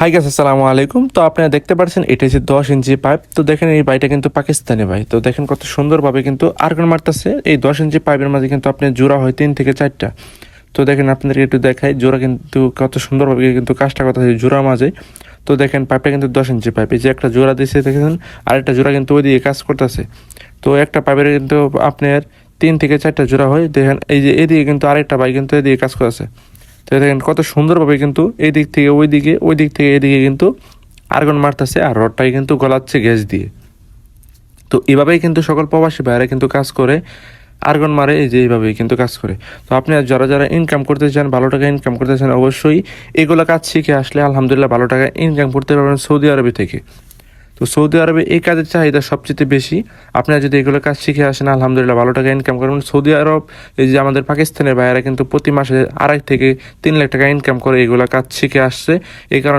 High গাছ আসসালামু আলাইকুম তো আপনারা দেখতে পাচ্ছেন, এটা হচ্ছে দশ ইঞ্চি পাইপ তো দেখেন এই বাইটা কিন্তু পাকিস্তানি ভাই তো দেখেন কত সুন্দরভাবে কিন্তু আর্গন মারতেছে। এই দশ ইঞ্চি পাইপের মাঝে কিন্তু আপনি জোড়া হয় তিন থেকে চারটা। তো দেখেন আপনাদেরকে একটু দেখাই, জোড়া কিন্তু কত সুন্দরভাবে কিন্তু কাজটা কথা জোড়া মাঝে। তো দেখেন পাইপটা কিন্তু দশ ইঞ্চি পাইপ এই যে একটা জোড়া দিয়েছে দেখেন আরেকটা জোড়া কিন্তু ওই দিয়ে কাজ করতেছে। তো একটা পাইপের কিন্তু আপনার তিন থেকে চারটা জোড়া হয়। দেখেন, এই যে এদিকে কিন্তু আরেকটা পাইপ কিন্তু এদিকে কাজ করতেছে। তো দেখেন কত সুন্দরভাবে কিন্তু এই দিক থেকে ওই দিকে, ওই দিক থেকে এদিকে কিন্তু আর্গন মারতেছে আর রডটাই কিন্তু গলাচ্ছে গ্যাস দিয়ে। তো এভাবেই কিন্তু সকল প্রবাসী ভাইয়েরা কিন্তু কাজ করে, আর্গন মারে, এই যে এইভাবেই কিন্তু কাজ করে। তো আপনি যারা যারা ইনকাম করতে চান, ভালো টাকা ইনকাম করতে চান, অবশ্যই এগুলো কাজ শিখে আসলে আলহামদুলিল্লাহ ভালো টাকা ইনকাম করতে পারবেন সৌদি আরবে থেকে। তো সৌদি আরবে এই কাজের চাহিদা সবচেয়ে বেশি। আপনারা যদি এগুলো কাজ শিখে আসেন, আলহামদুলিল্লাহ ভালো টাকা ইনকাম করবেন। সৌদি আরব, এই যে আমাদের পাকিস্তানের ভাইয়েরা কিন্তু প্রতি মাসে আড়াই থেকে তিন লাখ টাকা ইনকাম করে এগুলো কাজ শিখে আসছে। এই কারণে